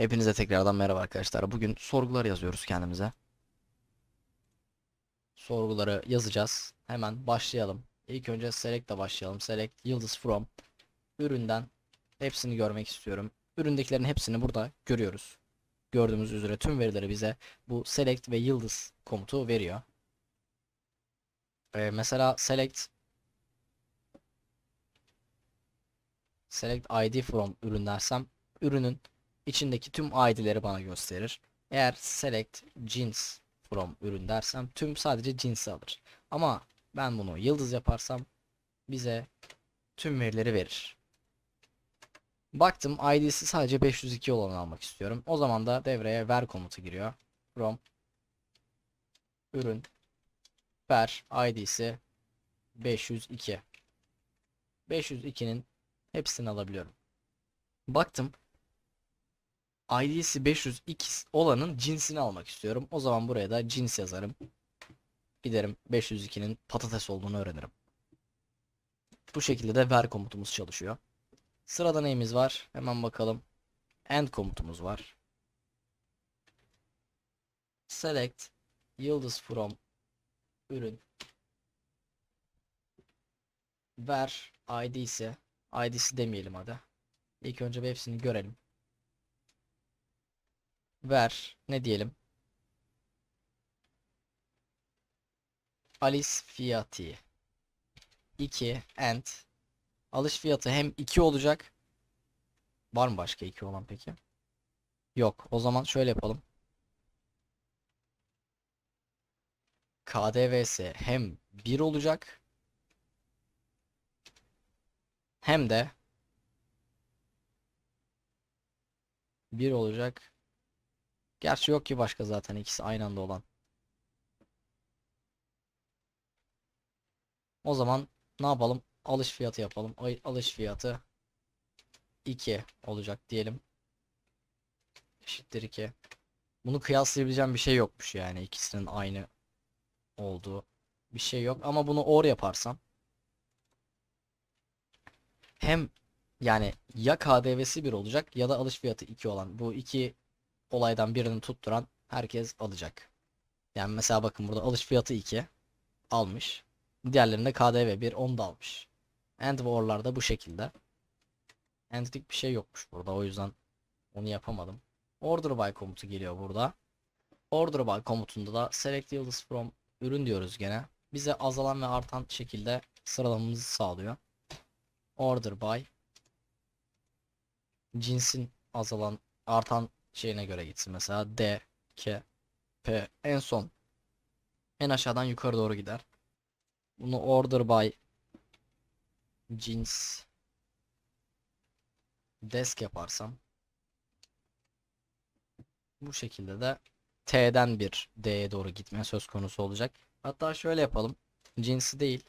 Hepinize tekrardan merhaba arkadaşlar. Bugün sorgular yazıyoruz kendimize. Sorguları yazacağız. Hemen başlayalım. İlk önce select'le başlayalım. Select yıldız from üründen hepsini görmek istiyorum. Üründekilerin hepsini burada görüyoruz. Gördüğümüz üzere tüm verileri bize bu select ve yıldız komutu veriyor. Ee, mesela select select id from ürün dersem ürünün içindeki tüm ID'leri bana gösterir. Eğer select jeans from ürün dersem tüm sadece cinsi alır. Ama ben bunu yıldız yaparsam bize tüm verileri verir. Baktım ID'si sadece 502 olanı almak istiyorum. O zaman da devreye ver komutu giriyor. From ürün ver ID'si 502. 502'nin hepsini alabiliyorum. Baktım ID'si 502 olanın cinsini almak istiyorum. O zaman buraya da cins yazarım. Giderim 502'nin patates olduğunu öğrenirim. Bu şekilde de ver komutumuz çalışıyor. Sırada neyimiz var? Hemen bakalım. End komutumuz var. Select yıldız from ürün ver id'si id'si demeyelim hadi. İlk önce bir hepsini görelim. Ver ne diyelim? Alice fiyatı 2 and alış fiyatı hem 2 olacak. Var mı başka 2 olan peki? Yok. O zaman şöyle yapalım. KDV'si hem 1 olacak hem de 1 olacak. Gerçi yok ki başka zaten ikisi aynı anda olan. O zaman ne yapalım? Alış fiyatı yapalım. Alış fiyatı 2 olacak diyelim. Eşittir 2. Bunu kıyaslayabileceğim bir şey yokmuş yani ikisinin aynı olduğu bir şey yok ama bunu or yaparsam hem yani ya KDV'si 1 olacak ya da alış fiyatı 2 olan bu iki olaydan birini tutturan herkes alacak. Yani mesela bakın burada alış fiyatı 2 almış. Diğerlerinde KDV 1 onu da almış. End ve or'lar da bu şekilde. End'lik bir şey yokmuş burada o yüzden onu yapamadım. Order by komutu geliyor burada. Order by komutunda da select yıldız from ürün diyoruz gene. Bize azalan ve artan şekilde sıralamamızı sağlıyor. Order by cinsin azalan artan şeyine göre gitsin. Mesela D, K, P en son en aşağıdan yukarı doğru gider. Bunu order by cins desk yaparsam bu şekilde de T'den bir D'ye doğru gitme söz konusu olacak. Hatta şöyle yapalım. Cinsi değil.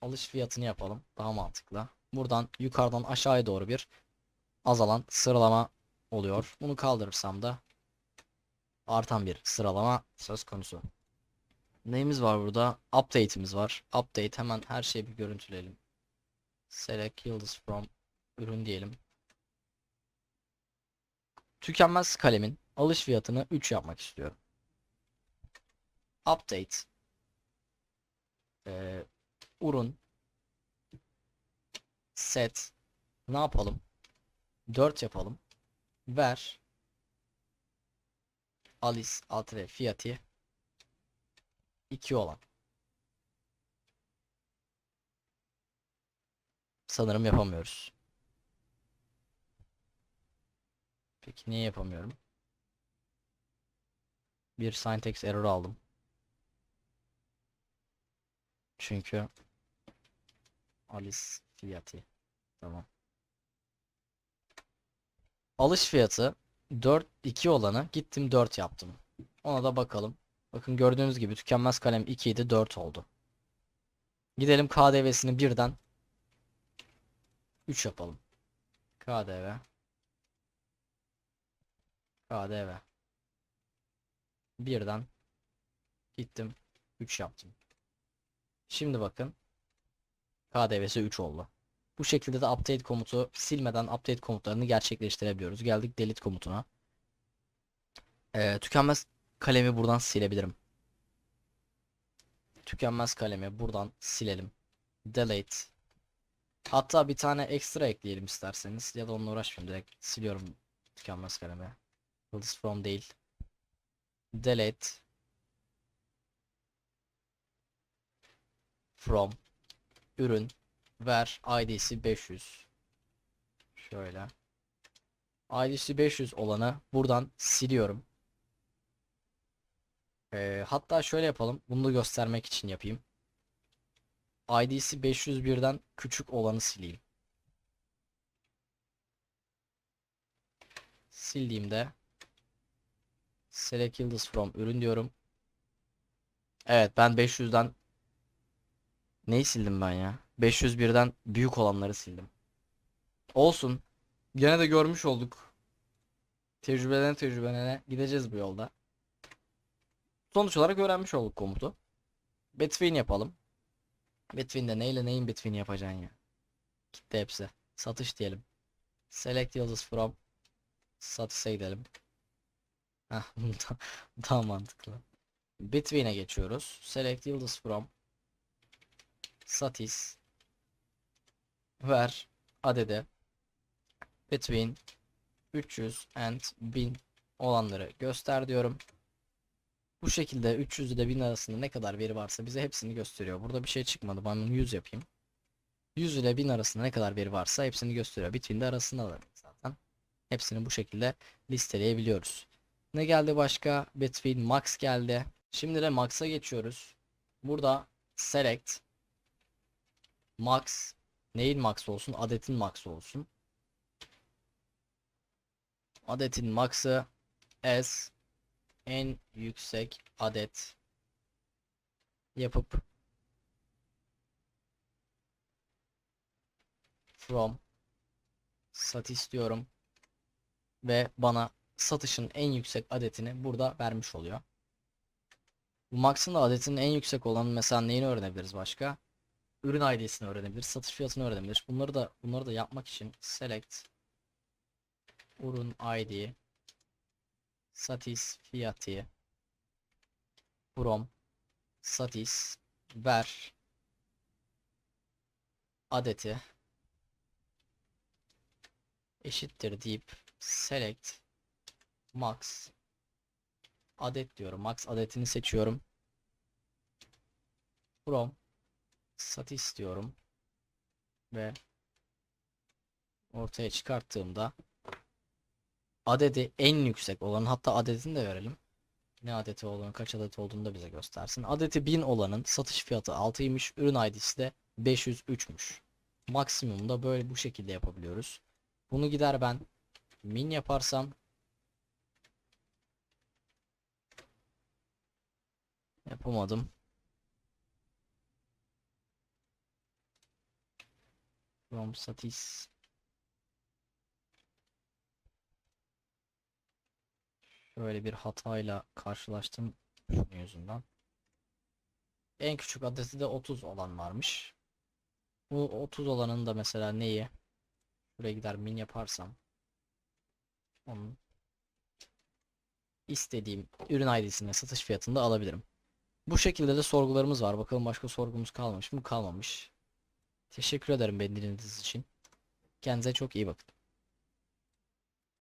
Alış fiyatını yapalım. Daha mantıklı. Buradan yukarıdan aşağıya doğru bir azalan sıralama oluyor. Bunu kaldırırsam da artan bir sıralama söz konusu. Neyimiz var burada? Update'imiz var. Update hemen her şeyi bir görüntüleyelim. Select yıldız from ürün diyelim. Tükenmez kalemin alış fiyatını 3 yapmak istiyorum. Update ee, ürün set ne yapalım? 4 yapalım. Ver Alice alt ve fiyatı 2 olan. Sanırım yapamıyoruz. Peki niye yapamıyorum? Bir syntax error aldım. Çünkü Alice fiyatı. Tamam. Alış fiyatı 4 2 olanı gittim 4 yaptım. Ona da bakalım. Bakın gördüğünüz gibi tükenmez kalem 2 idi 4 oldu. Gidelim KDV'sini birden 3 yapalım. KDV KDV birden gittim 3 yaptım. Şimdi bakın KDV'si 3 oldu. Bu şekilde de update komutu silmeden update komutlarını gerçekleştirebiliyoruz. Geldik delete komutuna. Ee, tükenmez kalemi buradan silebilirim. Tükenmez kalemi buradan silelim. Delete. Hatta bir tane ekstra ekleyelim isterseniz. Ya da onunla uğraşmayayım. Direkt siliyorum tükenmez kalemi. Yıldız from değil. Delete. From. Ürün. Ver. ID'si 500. Şöyle. ID'si 500 olanı buradan siliyorum. Ee, hatta şöyle yapalım. Bunu da göstermek için yapayım. ID'si 501'den küçük olanı sileyim. Sildiğimde Select Yıldız from ürün diyorum. Evet ben 500'den Neyi sildim ben ya? 501'den büyük olanları sildim. Olsun. Gene de görmüş olduk. Tecrübeden tecrübene gideceğiz bu yolda. Sonuç olarak öğrenmiş olduk komutu. Between yapalım. Between'de neyle neyin between yapacaksın ya? Gitti hepsi. Satış diyelim. Select yıldız from. Satışa gidelim. Heh, daha mantıklı. Between'e geçiyoruz. Select yıldız from. Satis. Ver adede. Between 300 and 1000 olanları göster diyorum. Bu şekilde 300 ile 1000 arasında ne kadar veri varsa bize hepsini gösteriyor. Burada bir şey çıkmadı. Ben bunu 100 yapayım. 100 ile 1000 arasında ne kadar veri varsa hepsini gösteriyor. Between'de arasında da zaten. Hepsini bu şekilde listeleyebiliyoruz. Ne geldi başka? Between max geldi. Şimdi de max'a geçiyoruz. Burada select max neyin max olsun? Adetin max olsun. Adetin max'ı s en yüksek adet yapıp from sat istiyorum ve bana satışın en yüksek adetini burada vermiş oluyor. Bu max'ın da adetinin en yüksek olan mesela neyini öğrenebiliriz başka? Ürün ID'sini öğrenebiliriz, satış fiyatını öğrenebiliriz. Bunları da bunları da yapmak için select ürün ID satis fiyatı from satis ver adeti eşittir deyip select max adet diyorum. Max adetini seçiyorum. From satis diyorum. Ve ortaya çıkarttığımda adedi en yüksek olanın hatta adetini de verelim. Ne adeti olduğunu kaç adet olduğunu da bize göstersin. Adeti 1000 olanın satış fiyatı 6'ymış. Ürün ID'si de 503'müş. Maksimumda böyle bu şekilde yapabiliyoruz. Bunu gider ben min yaparsam yapamadım. From satis Şöyle bir hatayla karşılaştım şunun yüzünden. En küçük adresi de 30 olan varmış. Bu 30 olanın da mesela neyi? Buraya gider min yaparsam onun istediğim ürün ID'sini satış fiyatında alabilirim. Bu şekilde de sorgularımız var. Bakalım başka sorgumuz kalmış mı? Kalmamış. Teşekkür ederim beni dinlediğiniz için. Kendinize çok iyi bakın.